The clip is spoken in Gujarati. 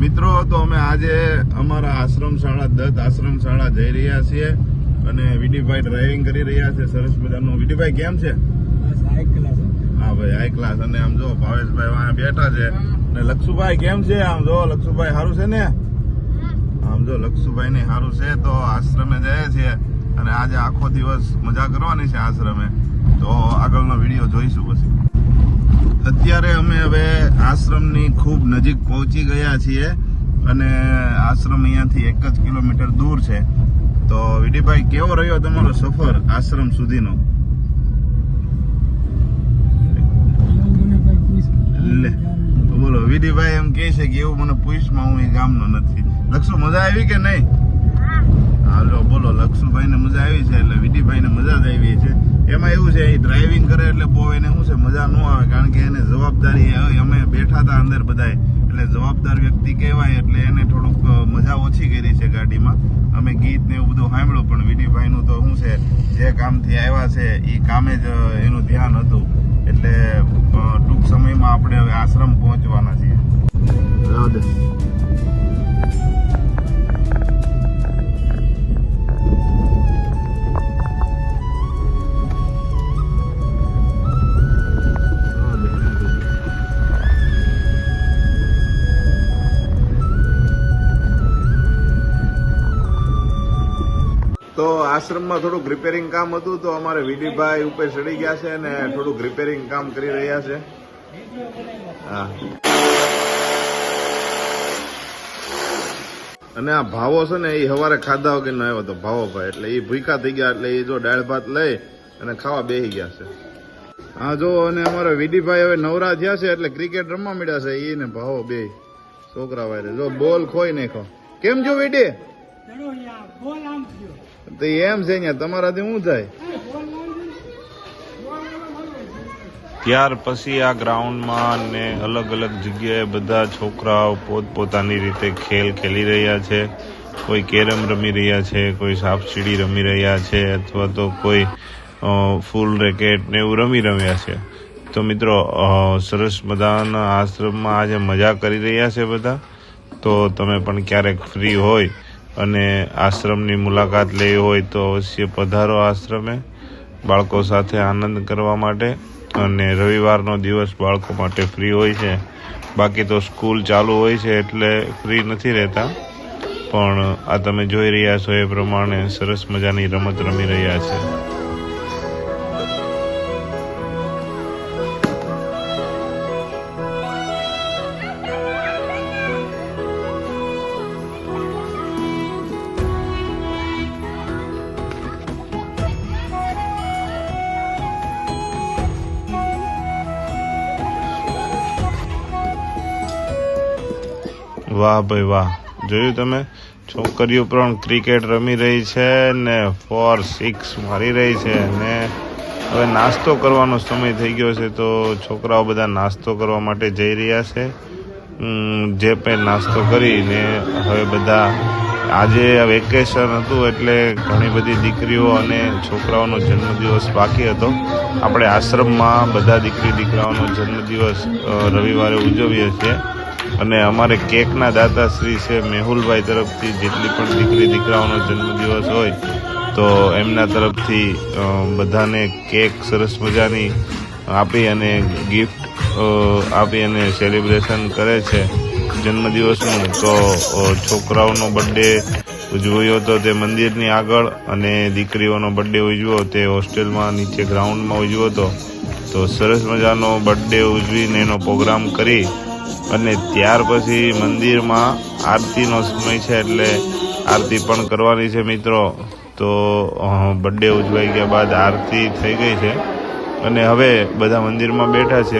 મિત્રો તો અમે આજે અમારા આશ્રમ શાળા દત્ત આશ્રમ શાળા જઈ રહ્યા છીએ અને વિડીભાઈ ડ્રાઇવિંગ કરી રહ્યા છે સરસ મજાનું. વિડીભાઈ કેમ છે? હા ભાઈ હાઈ ક્લાસ અને આમ જો ભાવેશભાઈ બેઠા છે. અને લક્ષુભાઈ કેમ છે? આમ જો લક્ષુભાઈ સારું છે ને? આમ જો લક્ષુભાઈ ને સારું છે તો આશ્રમે જઈએ છીએ. અને આજે આખો દિવસ મજા કરવાની છે આશ્રમે. તો આગળનો વીડિયો જોઈશું પછી. અત્યારે અમે હવે આશ્રમની ખૂબ નજીક પહોંચી ગયા છીએ અને આશ્રમ અહીંયાથી એક જ કિલોમીટર દૂર છે. તો વિડીભાઈ કેવો રહ્યો તમારો સફર આશ્રમ સુધીનો? બોલો વિડીભાઈ એમ કહે છે કે એવું મને પૂછમાં હું એ ગામનો નથી. લક્ષુ મજા આવી કે નહીં? હાલો બોલો લક્ષુભાઈ ને મજા આવી છે એટલે વિડીભાઈ ને મજા જ આવી છે. એમાં એવું છે, એ ડ્રાઇવિંગ કરે એટલે બહુ એને શું છે, મજા ન આવે, કારણ કે એને જવાબદારી અમે બેઠા હતા અંદર બધાય એટલે જવાબદાર વ્યક્તિ કહેવાય એટલે એને થોડુંક મજા ઓછી કરી છે ગાડીમાં. અમે ગીત ને એવું બધું સાંભળ્યું, પણ વિડીભાઈ નું તો શું છે, જે કામથી આવ્યા છે, એ કામે જ એનું ધ્યાન હતું. એટલે ટૂંક સમયમાં આપણે હવે આશ્રમ પહોંચવાના છીએ. જવા તો આશ્રમમાં થોડુંક રિપેરિંગ કામ હતું તો અમારે વિડીભાઈ ઉપર ચડી ગયા છે અને થોડુંક રિપેરિંગ કામ કરી રહ્યા છે. હા. અને આ ભાવો છે ને, એ સવારે ખાધા વગર આવ્યો હતો, ભાવો ભાઈ. એટલે એ ભૂખા થઈ ગયા, એટલે એ જો દાળ ભાત લઈ અને ખાવા બેસી ગયા છે. હા, જો, અને અમારા વિડીભાઈ હવે નવરા થયા છે, એટલે ક્રિકેટ રમવા મળ્યા છે એ ને ભાવો બે છોકરા વાયરે જો, બોલ ખોઈ નાખો કેમ છો, વિડી? તો એમ છે ને તમારાથી શું થાય? ત્યાર પછી આ ગ્રાઉન્ડમાં ને અલગ અલગ જગ્યાએ બધા છોકરાઓ પોતપોતાની રીતે ખેલ ખેલી રહ્યા છે. કોઈ કેરમ રમી રહ્યા છે કોઈ સાપસીડી રમી રહ્યા છે અથવા તો કોઈ ફૂલ રેકેટ ને એવું રમી રહ્યા છે. તો મિત્રો સરસ મજાના આશ્રમમાં આજે મજા કરી રહ્યા છે બધા. તો તમે પણ ક્યારેક ફ્રી હોય અને આશ્રમની મુલાકાત લેવી હોય તો અવશ્ય પધારો આશ્રમે બાળકો સાથે આનંદ કરવા માટે. અને રવિવારનો દિવસ બાળકો માટે ફ્રી હોય છે. બાકી તો સ્કૂલ ચાલુ હોય છે એટલે ફ્રી નથી રહેતા. પણ આ તમે જોઈ રહ્યા છો એ પ્રમાણે સરસ મજાની રમત રમી રહ્યા છે. વાહ ભાઈ વાહ. જોયું તમે? છોકરીઓ પણ ક્રિકેટ રમી રહી છે ને ફોર સિક્સ મારી રહી છે ને હવે નાસ્તો કરવાનો સમય થઈ ગયો છે તો છોકરાઓ બધા નાસ્તો કરવા માટે જઈ રહ્યા છે. જે પણ નાસ્તો કરીને હવે બધા આજે વેકેશન હતું એટલે ઘણી બધી દીકરીઓ અને છોકરાઓનો જન્મદિવસ બાકી હતો. આપણે આશ્રમમાં બધા દીકરી દીકરાઓનો જન્મદિવસ રવિવારે ઉજવીએ છીએ. અને અમારે કેકના દાતાશ્રી છે મેહુલભાઈ તરફથી જેટલી પણ દીકરી દીકરાઓનો જન્મદિવસ હોય, તો એમના તરફથી બધાને કેક સરસ મજાની આપી અને ગિફ્ટ આપી અને સેલિબ્રેશન કરે છે જન્મદિવસનું. તો છોકરાઓનો બર્થડે ઉજવ્યો હતો તે મંદિરની આગળ અને દીકરીઓનો બર્થડે ઉજવ્યો તે હોસ્ટેલમાં નીચે ગ્રાઉન્ડમાં ઉજવ્યો હતો તો સરસ મજાનો બર્થડે ઉજવીને એનો પ્રોગ્રામ કરી અને ત્યાર પછી મંદિરમાં આરતીનો સમય છે એટલે આરતી પણ કરવાની છે મિત્રો. તો બર્થડે ઉજવાઈ ગયા બાદ આરતી થઈ ગઈ છે. અને હવે બધા મંદિરમાં બેઠા છે.